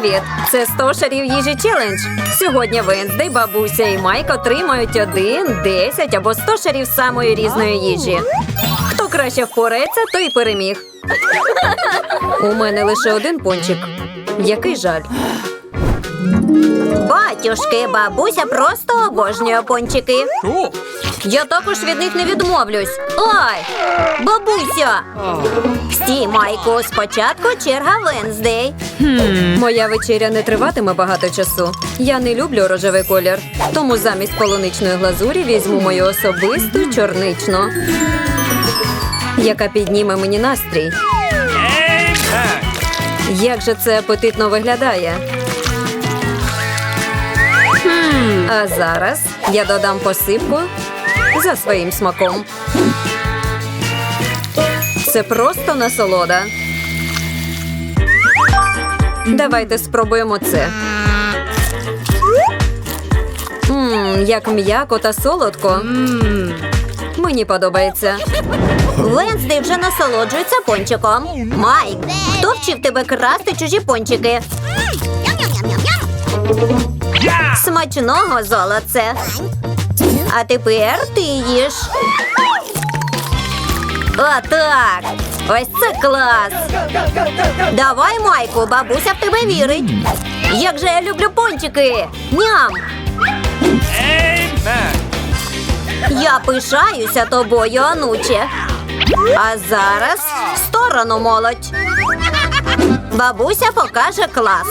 Привіт! Це 100 шарів їжі челендж. Сьогодні Венздей, бабуся і Майк отримають один, 10 або 100 шарів самої різної їжі. Хто краще впорається, той переміг. У мене лише один пончик. Який жаль. Батюшки, бабуся просто обожнює пончики. Я також від них не відмовлюсь. Ой, бабуся! Стій, Майку, спочатку черга Венздей. Моя вечеря не триватиме багато часу. Я не люблю рожевий колір, тому замість полуничної глазурі візьму мою особисту чорничну, яка підніме мені настрій. Як же це апетитно виглядає? А зараз я додам посипку за своїм смаком. Це просто насолода. Давайте спробуємо це. Мм, як м'яко та солодко. Мені подобається. Венсдей вже насолоджується пончиком. Майк, хто вчив тебе красти чужі пончики? Смачного золоце. А тепер ти їш. Отак. Ось це клас. Давай, Майку, бабуся в тебе вірить. Як же я люблю пончики. Ням. Я пишаюся тобою, онуче. А зараз в сторону молодь. Бабуся покаже клас.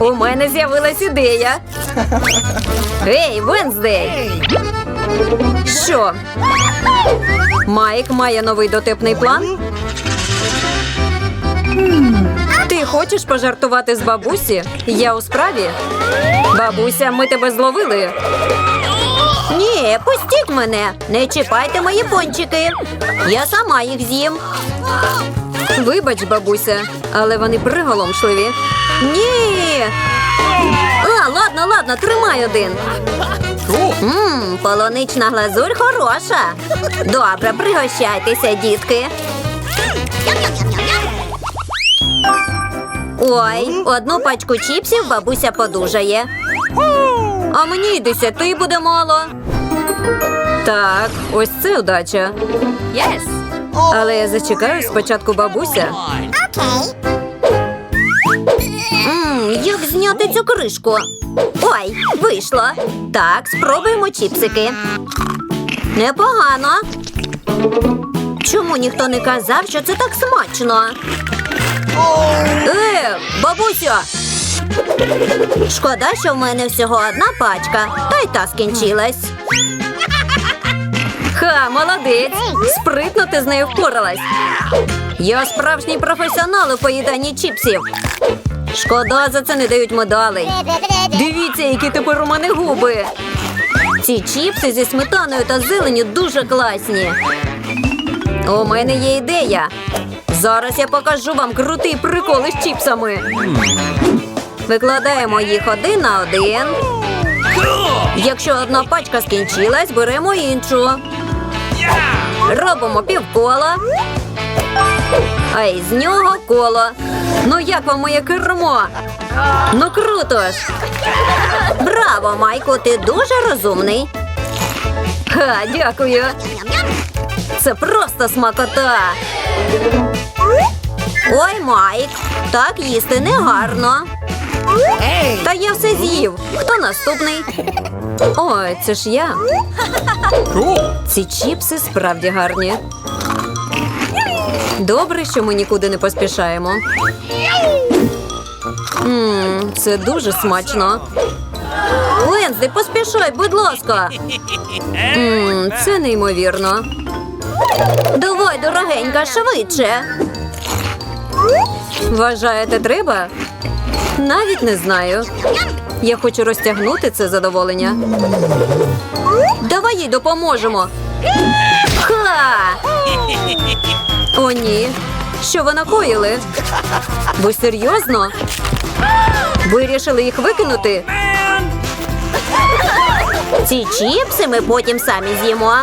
У мене з'явилась ідея. Гей, Венздей! Що? Майк має новий дотепний план? Ти хочеш пожартувати з бабусі? Я у справі. Бабуся, ми тебе зловили. Ні, пустіть мене. Не чіпайте мої пончики. Я сама їх з'їм. Вибач, бабуся, але вони приголомшливі. Ні. А, ладно, ладно, тримай один. Cool. Мм, полунична глазурь хороша. Добре, пригощайтеся, дітки. Ой, одну пачку чіпсів бабуся подужає. А мені й десяти буде мало. Так, ось це удача. Yes. Але я зачекаю спочатку бабуся. Як зняти цю кришку? Ой, вийшло. Так, спробуємо чіпсики. Непогано. Чому ніхто не казав, що це так смачно? Е, бабуся! Шкода, що в мене всього одна пачка, та й та скінчилась. Ха, молодець! Спритно ти з нею впоралась. Я справжній професіонал у поїданні чіпсів. Шкода, за це не дають медалей. Дивіться, які тепер у мене губи. Ці чіпси зі сметаною та зеленю дуже класні. У мене є ідея. Зараз я покажу вам крутий прикол із чіпсами. Викладаємо їх один на один. Якщо одна пачка скінчилась, беремо іншу. Робимо півкола. А із нього коло. Ну як вам моє кермо? Ну круто ж. Браво, Майку, ти дуже розумний. Ха, дякую. Це просто смакота. Ой, Майк, так їсти не гарно. Та я все з'їв. Хто наступний? Ой, це ж я. Ці чіпси справді гарні. Добре, що ми нікуди не поспішаємо. Мм, це дуже смачно. Ленсди, поспішай, будь ласка. Мм, це неймовірно. Давай, дорогенька, швидше. Вважаєте, треба? Навіть не знаю. Я хочу розтягнути це задоволення. Давай їй допоможемо. Ха! О, ні. Що ви накоїли? Ви серйозно? Вирішили їх викинути? Ці чіпси ми потім самі з'їмо.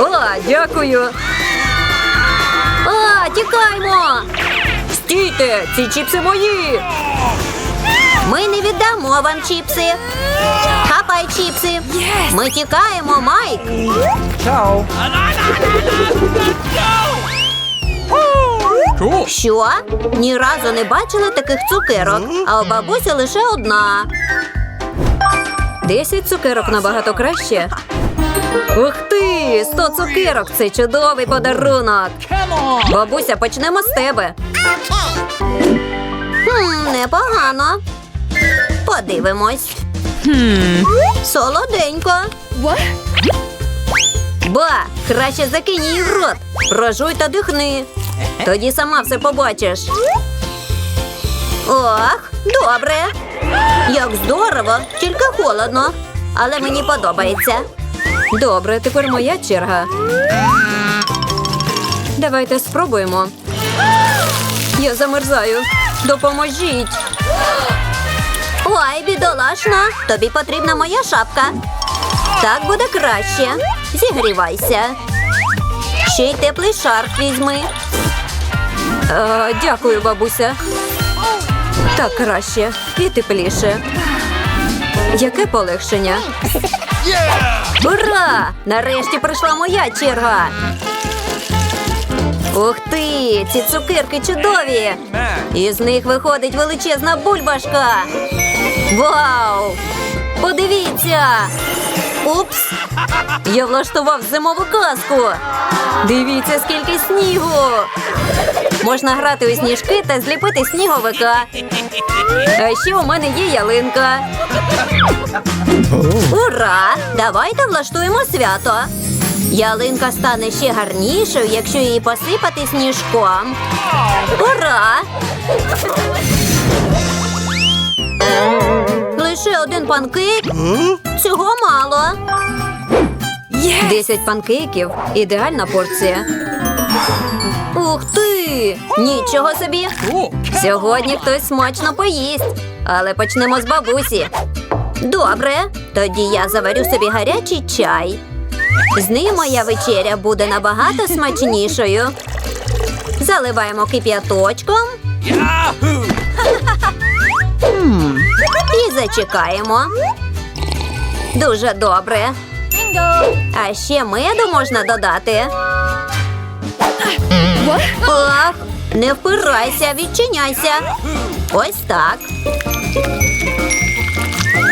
О, дякую. А, тікаймо! Стійте! Ці чіпси мої! Ми не віддамо вам чіпси. Хапай чіпси. Ми тікаємо, Майк. Ciao. Cool. Що? Ні разу не бачили таких цукерок, а у бабусі лише одна. Десять цукерок набагато краще. Ух ти! Сто цукерок! Це чудовий подарунок. Бабуся, почнемо з тебе. Хм, непогано. Подивимось. Солоденько. Ба, краще закинь її в рот. Прожуй та дихни. Тоді сама все побачиш. Ох, добре. Як здорово, тільки холодно. Але мені подобається. Добре, тепер моя черга. Давайте спробуємо. Я замерзаю. Допоможіть. Ой, бідолашна, тобі потрібна моя шапка. Так буде краще. Зігрівайся. Ще й теплий шарф візьми. Е, дякую, бабуся. Так краще і тепліше. Яке полегшення? Ура! Нарешті прийшла моя черга. Ух ти! Ці цукерки чудові! Із них виходить величезна бульбашка. Вау! Подивіться! Упс! Я влаштував зимову казку. Дивіться, скільки снігу. Можна грати у сніжки та зліпити сніговика. А ще у мене є ялинка. Ура! Давайте влаштуємо свято. Ялинка стане ще гарнішою, якщо її посипати сніжком. Ура! Лише один панкейк? Цього мало. Десять панкейків ідеальна порція. Ух ти! Нічого собі! Сьогодні хтось смачно поїсть, але почнемо з бабусі. Добре, тоді я заварю собі гарячий чай. З ним моя вечеря буде набагато смачнішою. Заливаємо кип'яточком. і зачекаємо. Дуже добре. А ще меду можна додати. Ах, не впирайся, відчиняйся. Ось так.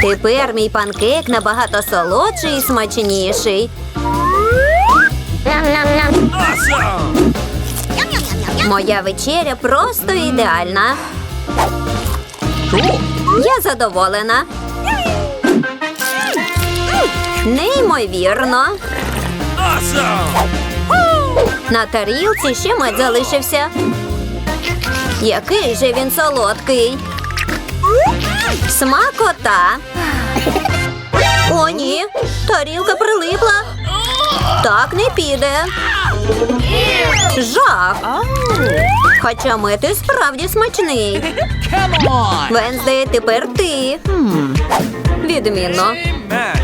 Тепер мій панкейк набагато солодший і смачніший. Моя вечеря просто ідеальна. Cool. Я задоволена. Неймовірно. На тарілці ще мед залишився. Який же він солодкий. Смакота. О, ні, тарілка прилипла. Так не піде. Жах. Хоча мед і справді смачний. Венздей, тепер ти. Відмінно.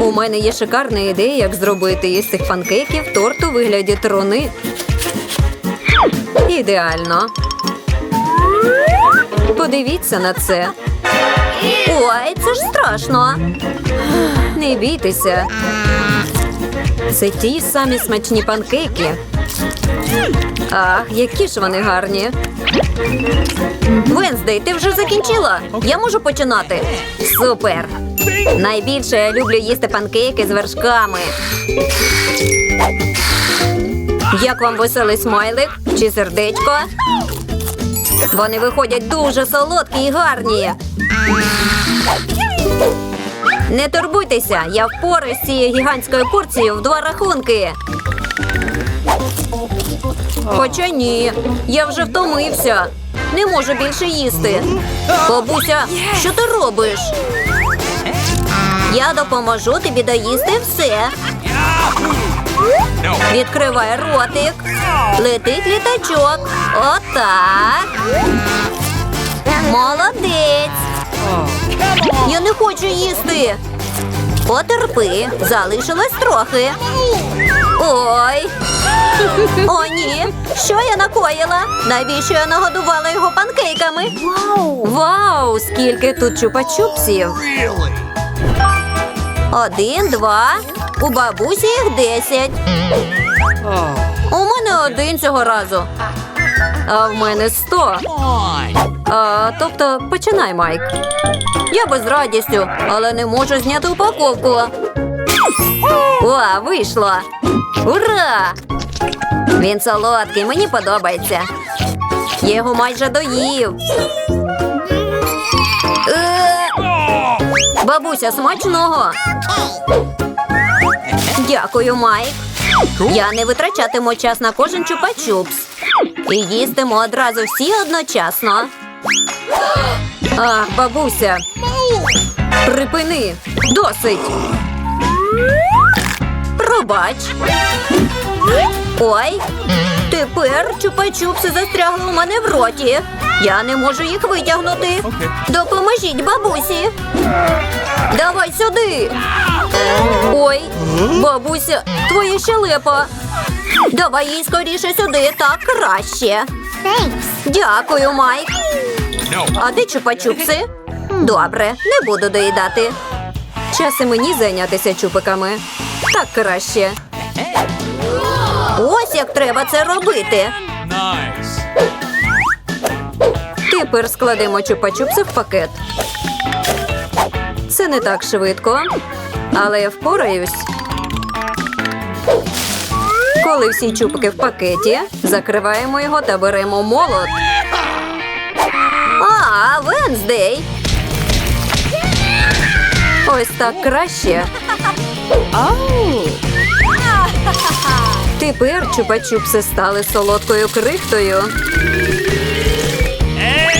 У мене є шикарна ідея, як зробити із цих панкейків торт у вигляді труни. Ідеально. Подивіться на це. Ой, це ж страшно. Не бійтеся. Це ті самі смачні панкейки. Ах, які ж вони гарні. Венздей, ти вже закінчила? Я можу починати? Супер! Найбільше я люблю їсти панкейки з вершками. Як вам веселий смайлик чи сердечко? Вони виходять дуже солодкі і гарні. Не турбуйтеся, я впораюсь з цією гігантською порцією в два рахунки. Хоча ні, я вже втомився. Не можу більше їсти. Бабуся, що ти робиш? Я допоможу тобі доїсти все. Відкривай ротик. Летить літачок. Отак. Молодець. Я не хочу їсти. Потерпи, залишилось трохи. Ой. О, ні! Що я накоїла? Навіщо я нагодувала його панкейками? Вау! Вау! Скільки тут чупа-чупсів! Один, два. У бабусі їх десять. У мене один цього разу. А в мене сто. А, тобто, починай, Майк. Я би з радістю, але не можу зняти упаковку. О, вийшло. Ура! Він солодкий, мені подобається. Його майже доїв. Е, бабуся, смачного. Дякую, Майк. Я не витрачатиму час на кожен чупа-чупс. І їстиму одразу всі одночасно. А, бабуся. Припини. Досить. Пробач. Ой. Тепер чупа-чупси застрягли у мене в роті. Я не можу їх витягнути. Допоможіть бабусі. Давай сюди. Ой, бабуся, твоя щелепа. Давай їй скоріше сюди, так краще. Дякую, Майк. А де чупа-чупси? Добре, не буду доїдати. Час і мені зайнятися чупиками. Так краще. Ось як треба це робити. Тепер складемо чупа-чупси в пакет. Це не так швидко, але я впораюсь. Коли всі чупики в пакеті, закриваємо його та беремо молот. А, Венздей. Ось так краще. Тепер чупа-чупси стали солодкою крихтою.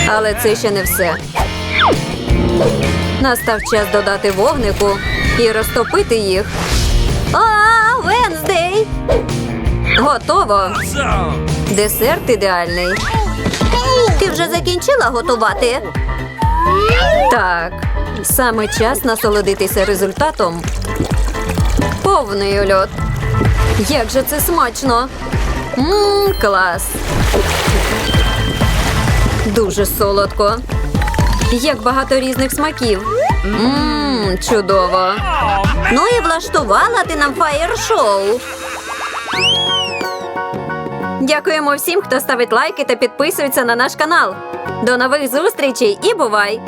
Але це ще не все. Настав час додати вогнику і розтопити їх. А, Венздей! Готово. Десерт ідеальний. Ти вже закінчила готувати? Так, саме час насолодитися результатом. Повний ульот. Як же це смачно! Мм, клас. Дуже солодко. Як багато різних смаків. Мм, чудово. Ну і влаштувала ти нам фаєр-шоу. Дякуємо всім, хто ставить лайки та підписується на наш канал. До нових зустрічей і бувай!